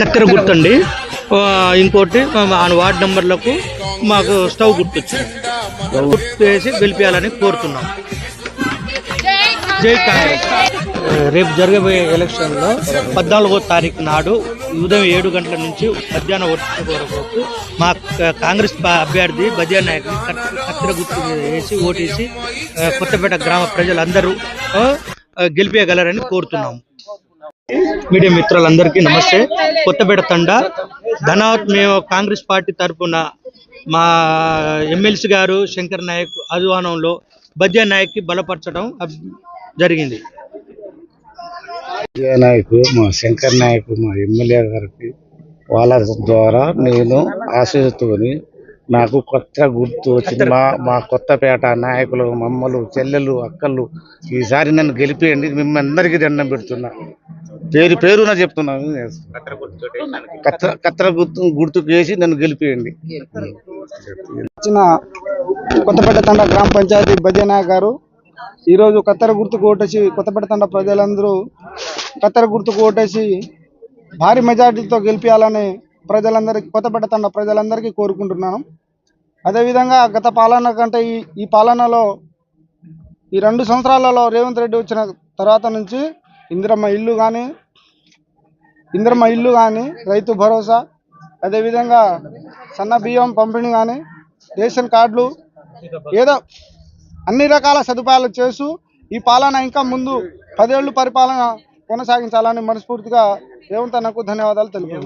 కత్తెర గుర్తండి. ఇంకోటి మా వార్డు నెంబర్లకు మాకు స్టవ్ గుర్తొచ్చింది. గుర్తు వేసి గెలిపించాలని కోరుతున్నాం. జై కాంగ్రెస్. రేపు జరగబోయే ఎలక్షన్లో పద్నాలుగో తారీఖు నాడు ఉదయం ఏడు గంటల నుంచి మధ్యాహ్నం ఒకటి వరకు మా కాంగ్రెస్ అభ్యర్థి బదియా నాయకుని కత్తెర గుర్తు వేసి ఓటేసి కొత్తపేట గ్రామ ప్రజలందరూ గెలిపేయగలరని కోరుతున్నాము మీడియా మిత్రులందరికీ నమస్తే. కొత్తపేట తండ. ధనావత్ మేము కాంగ్రెస్ పార్టీ తరఫున మా ఎమ్మెల్సీ గారు శంకర్ నాయక్ ఆహ్వానంలో బద్యా నాయక్కి బలపరచడం జరిగింది. బద్యా నాయక్ మా శంకర్ నాయకు మా ఎమ్మెల్యే గారికి వాళ్ళ ద్వారా నేను ఆశీస్సుతోని నాకు కొత్త గుర్తు వచ్చింది. మా మా కొత్తపేట నాయకులు మమ్మలు చెల్లెలు అక్కలు ఈసారి నన్ను గెలిపేయండి. మిమ్మల్ని అందరికీ దండం పెడుతున్నా. పేరు పేరున చెప్తున్నాను కత్తెర గుర్తు గుర్తుకు వేసి నన్ను గెలిపేయండి. వచ్చిన కొత్తపేట తండ గ్రామ పంచాయతీ బద్యనాయక్ గారు ఈరోజు కత్తెర గుర్తుకు ఓటేసి కొత్తపేట తండ ప్రజలందరూ కత్తెర గుర్తుకు ఓటేసి భారీ మెజార్టీతో గెలిపించాలని ప్రజలందరికీ కొత్తపేట తండ ప్రజలందరికీ కోరుకుంటున్నాను. అదేవిధంగా గత పాలన కంటే ఈ ఈ పాలనలో ఈ రెండు సంవత్సరాలలో రేవంత్ రెడ్డి వచ్చిన తర్వాత నుంచి ఇందిరమ్మ ఇల్లు కానీ ఇంద్రమ ఇల్లు కానీ రైతు భరోసా అదేవిధంగా సన్న బియ్యం పంపిణీ కానీ రేషన్ కార్డులు ఏదో అన్ని రకాల సదుపాయాలు చేస్తూ ఈ పాలన ఇంకా ముందు పదేళ్ళు పరిపాలన కొనసాగించాలని మనస్ఫూర్తిగా రేవంత్ అన్నకు ధన్యవాదాలు తెలుపుతున్నాను